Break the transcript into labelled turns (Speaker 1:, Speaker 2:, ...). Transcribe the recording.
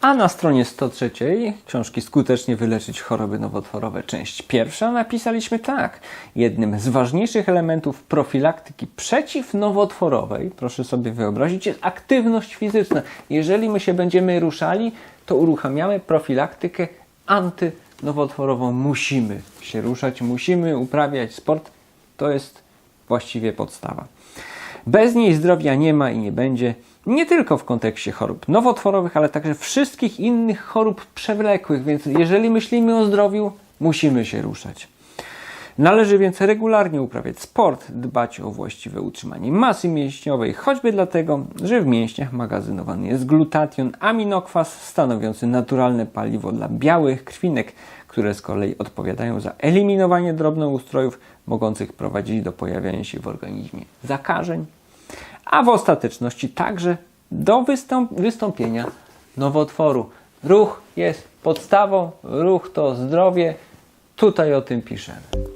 Speaker 1: A na stronie 103 książki Skutecznie wyleczyć choroby nowotworowe, część pierwsza, napisaliśmy tak. Jednym z ważniejszych elementów profilaktyki przeciwnowotworowej, proszę sobie wyobrazić, jest aktywność fizyczna. Jeżeli my się będziemy ruszali, to uruchamiamy profilaktykę antynowotworową. Musimy się ruszać, musimy uprawiać sport. To jest właściwie podstawa. Bez niej zdrowia nie ma i nie będzie, nie tylko w kontekście chorób nowotworowych, ale także wszystkich innych chorób przewlekłych, więc jeżeli myślimy o zdrowiu, musimy się ruszać. Należy więc regularnie uprawiać sport, dbać o właściwe utrzymanie masy mięśniowej, choćby dlatego, że w mięśniach magazynowany jest glutation, aminokwas stanowiący naturalne paliwo dla białych krwinek, które z kolei odpowiadają za eliminowanie drobnoustrojów mogących prowadzić do pojawiania się w organizmie zakażeń, a w ostateczności także do wystąp- wystąpienia nowotworu. Ruch jest podstawą, ruch to zdrowie. Tutaj o tym piszemy.